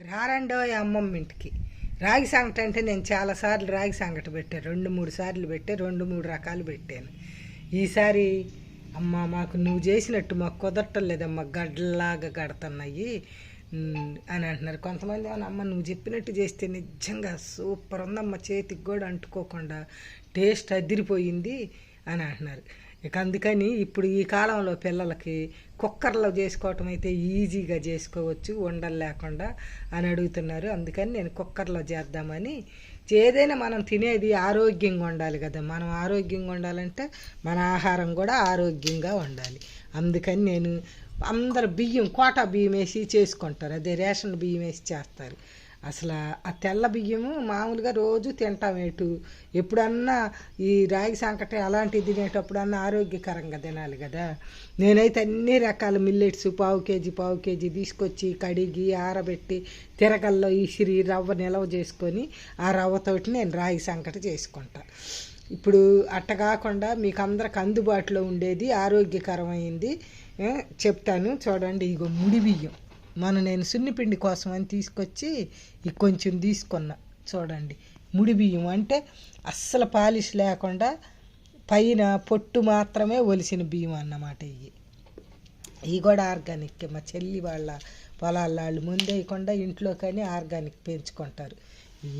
రారండో అమ్మమ్మ ఇంటికి. రాగి సంగట అంటే నేను చాలాసార్లు రాగి సంగట పెట్టాను. రెండు మూడు సార్లు పెట్టే రెండు మూడు రకాలు పెట్టాను. ఈసారి అమ్మ మాకు నువ్వు చేసినట్టు మాకు కుదరటం లేదమ్మా గడ్డలాగా కడుతున్నాయి అని అంటున్నారు. కొంతమంది ఏమన్నా అమ్మ నువ్వు చెప్పినట్టు చేస్తే నిజంగా సూపర్ ఉందమ్మ. చేతికి కూడా అంటుకోకుండా టేస్ట్ అదిరిపోయింది. అని అంటున్నారు. ఇక అందుకని ఇప్పుడు ఈ కాలంలో పిల్లలకి కుక్కర్లో చేసుకోవటం అయితే ఈజీగా చేసుకోవచ్చు ఉండలు లేకుండా అని అడుగుతున్నారు. అందుకని నేను కుక్కర్లో చేద్దామని ఏదైనా మనం తినేది ఆరోగ్యంగా ఉండాలి కదా. మనం ఆరోగ్యంగా ఉండాలంటే మన ఆహారం కూడా ఆరోగ్యంగా ఉండాలి. అందుకని నేను అందరు బియ్యం కోటా బియ్యం వేసి చేసుకుంటారు. అదే రేషన్ బియ్యం వేసి చేస్తారు. అసలు ఆ తెల్ల బియ్యము మామూలుగా రోజు తింటాం ఎటు. ఎప్పుడన్నా ఈ రాగి సంకట అలాంటివి తినేటప్పుడన్నా ఆరోగ్యకరంగా తినాలి కదా. నేనైతే అన్ని రకాల మిల్లెట్స్ పావు కేజీ పావు కేజీ తీసుకొచ్చి కడిగి ఆరబెట్టి తిరగల్లో ఈసిరి రవ్వ నిలవ చేసుకొని ఆ రవ్వతోటి నేను రాగి సంకట చేసుకుంటా. ఇప్పుడు అట్ట కాకుండా మీకు అందరికి అందుబాటులో ఉండేది ఆరోగ్యకరమైంది చెప్తాను. చూడండి ఇగో ముడి బియ్యం. మన నేను సున్నిపిండి కోసం అని తీసుకొచ్చి ఈ కొంచెం తీసుకున్నా. చూడండి. ముడి బియ్యం అంటే అస్సలు పాలిష్ లేకుండా పైన పొట్టు మాత్రమే ఒలిసిన బియ్యం అన్నమాట ఇవి ఇవి కూడా ఆర్గానిక్ మా చెల్లి వాళ్ళ పొలాల వాళ్ళు ముందేయకుండా ఇంట్లో కానీ ఆర్గానిక్ పెంచుకుంటారు.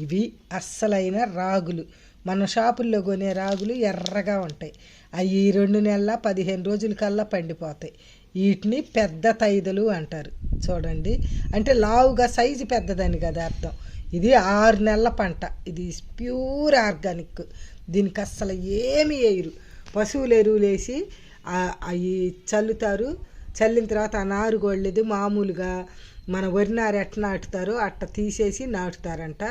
ఇవి అస్సలైన రాగులు. మన షాపుల్లో కొనే రాగులు ఎర్రగా ఉంటాయి. అవి రెండు నెలల పదిహేను రోజుల కల్లా పండిపోతాయి. వీటిని పెద్ద తైదలు అంటారు. చూడండి. అంటే లావుగా సైజు పెద్దదని కదా అర్థం. ఇది ఆరు నెలల పంట. ఇది ప్యూర్ ఆర్గానిక్. దీనికి అస్సలు ఏమి వేయరు. పశువులు ఎరువులు వేసి అవి చల్లుతారు. చల్లిన తర్వాత ఆ నారు గొళ్ళేది మామూలుగా మన వరి నారు ఎట్ట నాటుతారో అట్ట తీసేసి నాటుతారంట.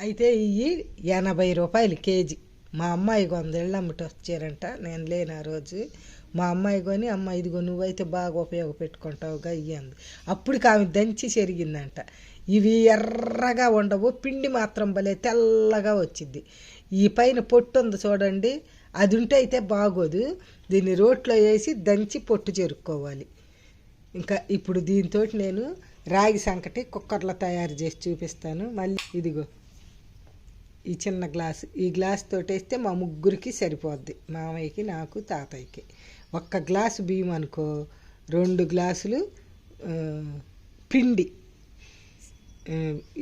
అయితే ఇవి ఎనభై రూపాయలు కేజీ. మా అమ్మాయి వందేళ్ళు అమ్మటి వచ్చారంట. నేను లేను ఆ రోజు. మా అమ్మాయి కొని అమ్మ ఇదిగో నువ్వైతే బాగా ఉపయోగపెట్టుకుంటావుగా ఇయ్యంది అప్పటికి ఆమె దంచి చెరిగిందంట. ఇవి ఎర్రగా ఉండవు పిండి మాత్రం భలే తెల్లగా వచ్చింది ఈ పైన పొట్టు ఉంది చూడండి. అది ఉంటే అయితే బాగోదు. దీన్ని రోట్లో వేసి దంచి పొట్టు చెరుక్కోవాలి. ఇంకా ఇప్పుడు దీంతో నేను రాగి సంకటి కుక్కర్లో తయారు చేసి చూపిస్తాను. మళ్ళీ ఇదిగో. ఈ చిన్న గ్లాస్ ఈ గ్లాస్ తోటేస్తే మా ముగ్గురికి సరిపోద్ది. మామయ్యకి నాకు తాతయ్యకి. ఒక్క గ్లాసు బియ్యం అనుకో రెండు గ్లాసులు పిండి.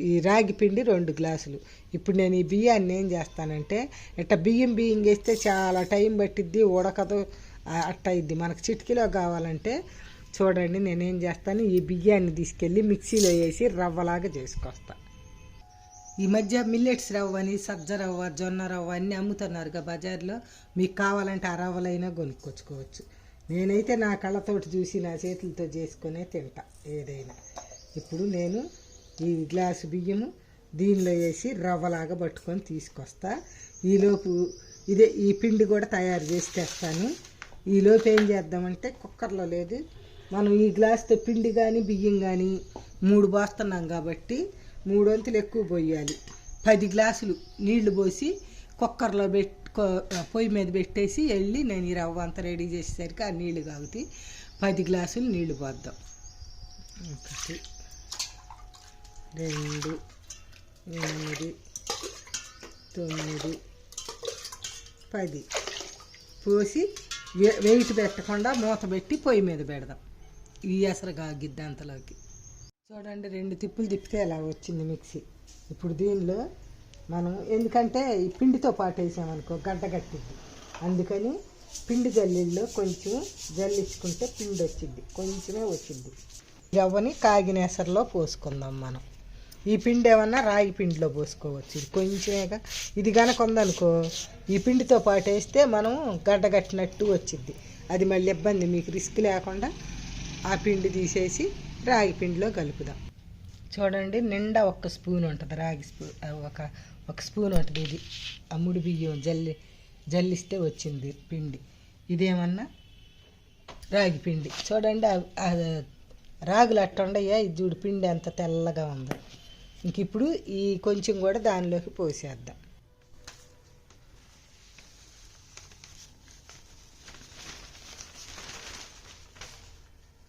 ఈ రాగి పిండి రెండు గ్లాసులు. ఇప్పుడు నేను ఈ బియ్యాన్ని ఏం చేస్తానంటే ఇట్ట బియ్యం బియ్యం వేస్తే చాలా టైం పట్టిద్ది ఉడకదు అట్ట అయింది మనకు చిటికీలో కావాలంటే చూడండి నేనేం చేస్తాను ఈ బియ్యాన్ని తీసుకెళ్ళి మిక్సీలో వేసి రవ్వలాగా చేసుకొస్తాను ఈ మధ్య మిల్లెట్స్ రవ్వ అని సజ్జ రవ్వ జొన్న రవ్వ అన్నీ అమ్ముతున్నారుగా బజార్లో. మీకు కావాలంటే ఆ రవ్వలైనా కొనుక్కొచ్చుకోవచ్చు. నేనైతే నా కళ్ళతోటి చూసి నా చేతులతో చేసుకునే తింటా ఏదైనా. ఇప్పుడు నేను ఈ గ్లాసు బియ్యము దీనిలో వేసి రవ్వలాగా పట్టుకొని తీసుకొస్తా. ఈలోపు ఇదే ఈ పిండి కూడా తయారు చేసి తెస్తాను. ఈలోపు ఏం చేద్దామంటే కుక్కర్లో లేదు. మనం ఈ గ్లాస్తో పిండి కానీ బియ్యం కానీ మూడు పోస్తున్నాం కాబట్టి మూడు వంతులు ఎక్కువ పోయాలి. పది గ్లాసులు నీళ్ళు పోసి కుక్కర్లో పెట్టి పొయ్యి మీద పెట్టేసి వెళ్ళి నేను ఈ రవ్వ అంతా రెడీ చేసేసరికి ఆ నీళ్ళు కాగుతాయి పది గ్లాసులు నీళ్ళు పోద్దాం. ఒకటి రెండు ఎనిమిది తొమ్మిది పది. పోసి వే- వెయిట్ పెట్టకుండా మూత పెట్టి పొయ్యి మీద పెడదాం. ఈ ఎసరు కాగిద్ది అంతలోకి. చూడండి రెండు తిప్పులు తిప్పితే ఎలా వచ్చింది మిక్సీ. ఇప్పుడు దీనిలో మనం ఎందుకంటే ఈ పిండితో పాటు వేసామనుకో గడ్డ కట్టిద్ది అందుకని పిండి జల్లిల్లో కొంచెం జల్లించుకుంటే పిండి వచ్చింది కొంచెమే వచ్చింది. రవ్వని కాగిన ఎసరులో పోసుకుందాం మనం. ఈ పిండి ఏమన్నా రాగి పిండిలో పోసుకోవచ్చు. ఇది కొంచెమేగా ఇది కనుక ఉందనుకో ఈ పిండితో పాటు వేస్తే మనం గడ్డ కట్టినట్టు వచ్చింది. అది మళ్ళీ ఇబ్బంది మీకు రిస్క్ లేకుండా ఆ పిండి తీసేసి రాగి పిండిలో కలుపుదాం. చూడండి నిండా ఒక స్పూన్ ఉంటుంది రాగి స్పూన్ ఒక ఒక స్పూన్ ఉంటుంది ఇది. అమ్ముడు బియ్యం జల్లి జల్లిస్తే వచ్చింది పిండి. ఇదేమన్నా? రాగి పిండి. చూడండి రాగులు అట్టుండయ్యా ఇది చూడు పిండి ఎంత తెల్లగా ఉంది. ఇంక ఇప్పుడు ఈ కొంచెం కూడా దానిలోకి పోసేద్దాం.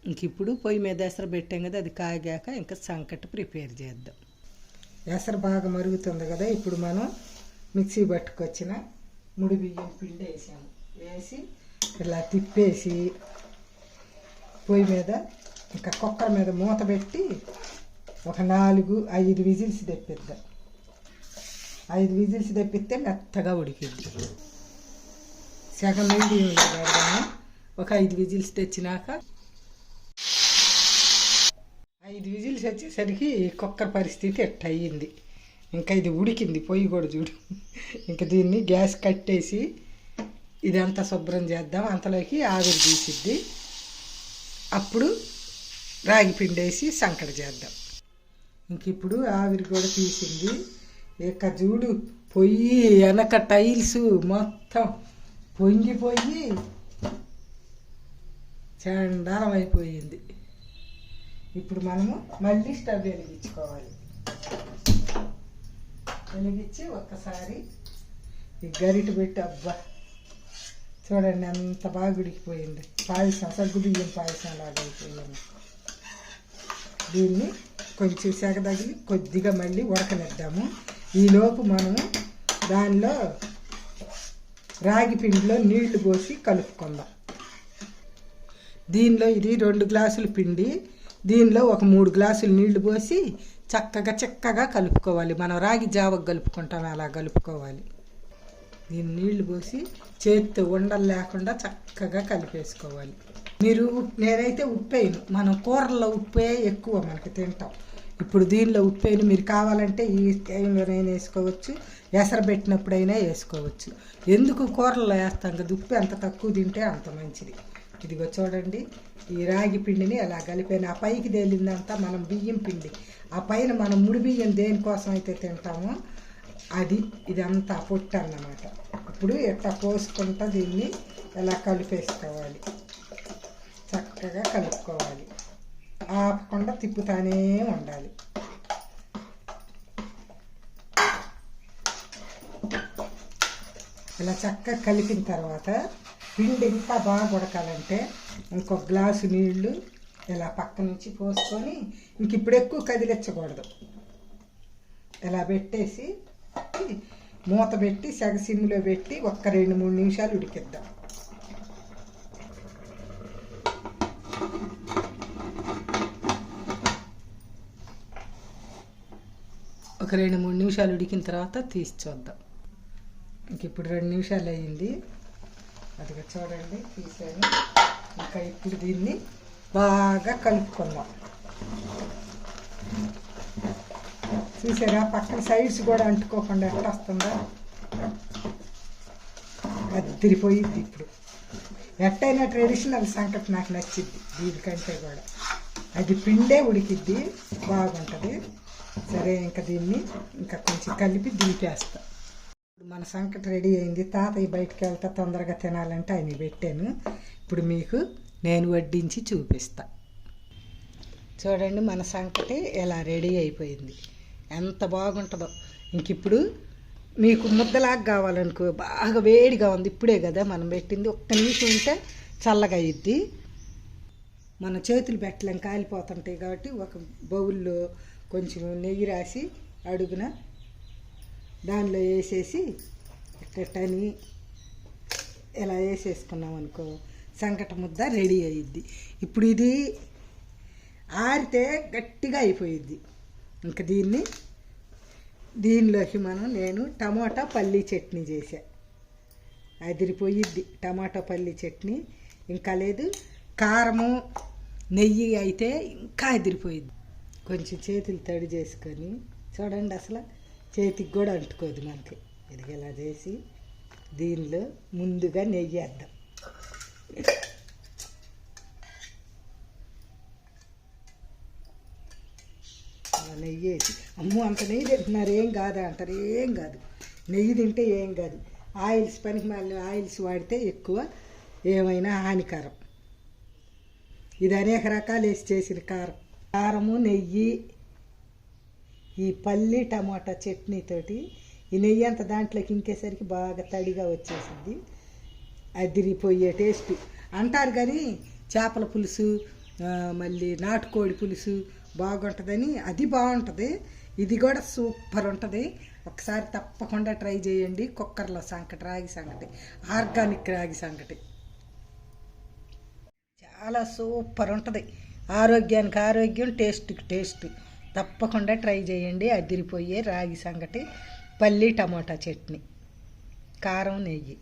ఇంక ఇప్పుడు పొయ్యి మీద ఎసరు పెట్టాం కదా అది కాగాక ఇంకా సంకట ప్రిపేర్ చేద్దాం. ఎసరు బాగా మరుగుతుంది కదా ఇప్పుడు మనం మిక్సీ పట్టుకొచ్చిన ముడి బియ్యం పిండి వేసాము. వేసి ఇలా తిప్పేసి పొయ్యి మీద ఇంకా కుక్కర్ మీద మూత పెట్టి ఒక నాలుగు ఐదు విజిల్స్ తెప్పిద్దాం. ఐదు విజిల్స్ తెప్పిస్తే మెత్తగా ఉడికిద్ది. సగం మీడియం పెడదాము ఒక ఐదు విజిల్స్ తెచ్చినాక ఐదు విజిల్స్ వచ్చేసరికి కుక్కర్ పరిస్థితి ఎట్ట అయ్యింది. ఇంకా ఇది ఉడికింది పొయ్యి కూడా చూడు. ఇంకా దీన్ని గ్యాస్ కట్టేసి ఇదంతా శుభ్రం చేద్దాం. అంతలోకి ఆవిరి తీసిద్ది. అప్పుడు రాగి పిండేసి సంకట చేద్దాం. ఇంక ఇప్పుడు ఆవిరి కూడా తీసింది. ఇక చూడు పొయ్యి వెనక టైల్స్ మొత్తం పొంగిపోయి చండాలం అయిపోయింది ఇప్పుడు మనము మళ్ళీ స్టవ్ వెలిగించుకోవాలి. వెలిగించి ఒక్కసారి ఈ గరిట పెట్టి అబ్బా! చూడండి అంత బాగా గుడికిపోయింది. పాయసం సగ్గు బియ్యం పాయసం లాగా అయిపోయింది. దీన్ని కొంచెం సెగ తగిలి కొద్దిగా మళ్ళీ ఉడకనిద్దాము. ఈలోపు మనము దానిలో రాగి పిండిలో నీళ్ళు పోసి కలుపుకుందాం. దీనిలో ఇది రెండు గ్లాసులు పిండి దీనిలో ఒక మూడు గ్లాసులు నీళ్ళు పోసి చక్కగా చక్కగా కలుపుకోవాలి. మనం రాగి జావకు కలుపుకుంటాం అలా కలుపుకోవాలి. దీన్ని నీళ్ళు పోసి చేతితో ఉండలు లేకుండా చక్కగా కలిపేసుకోవాలి. మీరు నేనైతే ఉప్పేయను. మనం కూరల్లో ఉప్పే ఎక్కువ మనకి తింటాం. ఇప్పుడు దీనిలో ఉప్పేను. మీరు కావాలంటే ఈ టైంలోనైనా వేసుకోవచ్చు. ఎసరబెట్టినప్పుడైనా వేసుకోవచ్చు. ఎందుకు కూరల్లో వేస్తాం కదా? ఉప్పు ఎంత తక్కువ తింటే అంత మంచిది. ఇదిగో చూడండి ఈ రాగి పిండిని అలా కలిపాను. ఆ పైకి తేలిందంతా మనం బియ్యం పిండి. ఆ పైన మనం ముడి బియ్యం దేనికోసం అయితే తింటామో అది ఇదంతా పొట్టు అన్నమాట. ఇప్పుడు ఎట్లా పోసుకుంటా దీన్ని ఎలా కలిపేసుకోవాలి? చక్కగా కలుపుకోవాలి. ఆపకుండా తిప్పుతానే ఉండాలి. ఇలా చక్కగా కలిపిన తర్వాత పిండి ఇంకా బాగా ఉడకాలంటే ఇంకొక గ్లాసు నీళ్ళు ఇలా పక్క నుంచి పోసుకొని ఇంక ఇప్పుడు ఎక్కువ కదిలించకూడదు. ఇలా పెట్టేసి మూత పెట్టి సగ సిమ్లో పెట్టి ఒక్క రెండు మూడు నిమిషాలు ఉడికిద్దాం. ఒక రెండు మూడు నిమిషాలు ఉడికిన తర్వాత తీసి చూద్దాం. ఇంక ఇప్పుడు రెండు నిమిషాలు అయ్యింది అదిగా చూడండి తీసాను ఇంకా ఇప్పుడు దీన్ని బాగా కలుపుకుందాం. చూసారా పక్కన సైడ్స్ కూడా అంటుకోకుండా ఎట్లా వస్తుందా? అద్దరిపోయింది ఇప్పుడు. ఎట్టయినా ట్రెడిషనల్ సంకట్ నాకు నచ్చింది దీనికంటే కూడా. అది పిండే ఉడికిద్ది బాగుంటుంది. సరే ఇంకా దీన్ని ఇంకా కొంచెం కలిపి దీపేస్తాను ఇప్పుడు మన సంకట రెడీ అయింది. తాతయ్య బయటికి వెళ్తా తొందరగా తినాలంటే ఆయన పెట్టాను. ఇప్పుడు మీకు నేను వడ్డించి చూపిస్తా. చూడండి మన సంకటి ఎలా రెడీ అయిపోయింది. ఎంత బాగుంటుందో. ఇంక ఇప్పుడు మీకు ముద్దలాగా కావాలనుకో బాగా వేడిగా ఉంది. ఇప్పుడే కదా మనం పెట్టింది. ఒక్క నిమిషం ఉంటే చల్లగా అయ్యిద్ది మన చేతులు పెట్టలేం కాలిపోతుంటాయి కాబట్టి ఒక బౌల్లో కొంచెం నెయ్యి రాసి అడుగున దానిలో వేసేసి ఇట్టని ఇలా వేసేసుకున్నాం అనుకో సంకట ముద్ద రెడీ అయ్యిద్ది ఇప్పుడు ఇది ఆరితే గట్టిగా అయిపోయిద్ది. ఇంకా దీన్ని దీనిలోకి మనం నేను టమాటా పల్లీ చట్నీ చేసా అదిరిపోయిద్ది టమాటా పల్లీ చట్నీ. ఇంకా లేదు కారము నెయ్యి అయితే ఇంకా అదిరిపోయిద్ది. కొంచెం చేతులు తడి చేసుకొని చూడండి అసలు చేతికి కూడా అంటుకోదు మనకి. ఇది ఇలా చేసి దీనిలో ముందుగా నెయ్యి వేద్దాం. అలా నెయ్యి వేసి అమ్మో అంత నెయ్యి తింటున్నారు ఏం కాదా అంటారు ఏం కాదు. నెయ్యి తింటే ఏం కాదు. ఆయిల్స్ పనికి మళ్ళీ ఆయిల్స్ వాడితే ఎక్కువ ఏమైనా హానికరం. ఇది అనేక రకాలు వేసి చేసిన కారం. కారము నెయ్యి ఈ పల్లి టమాటా చట్నీతోటి ఈ నెయ్యి అంత దాంట్లోకి ఇంకేసరికి బాగా తడిగా వచ్చేసింది అదిరిపోయే టేస్ట్. అంటారు కానీ చేపల పులుసు మళ్ళీ నాటుకోడి పులుసు బాగుంటుందని అది బాగుంటుంది. ఇది కూడా సూపర్ ఉంటుంది. ఒకసారి తప్పకుండా ట్రై చేయండి. కుక్కర్లో సంకటి రాగి సంకటి ఆర్గానిక్ రాగి సంకటి. చాలా సూపర్ ఉంటుంది. ఆరోగ్యానికి ఆరోగ్యం టేస్ట్కి టేస్ట్. తప్పకుండా ట్రై చేయండి. అదిరిపోయే రాగి సంగటి. పల్లి టమోటా చట్నీ. కారం నెయ్యి.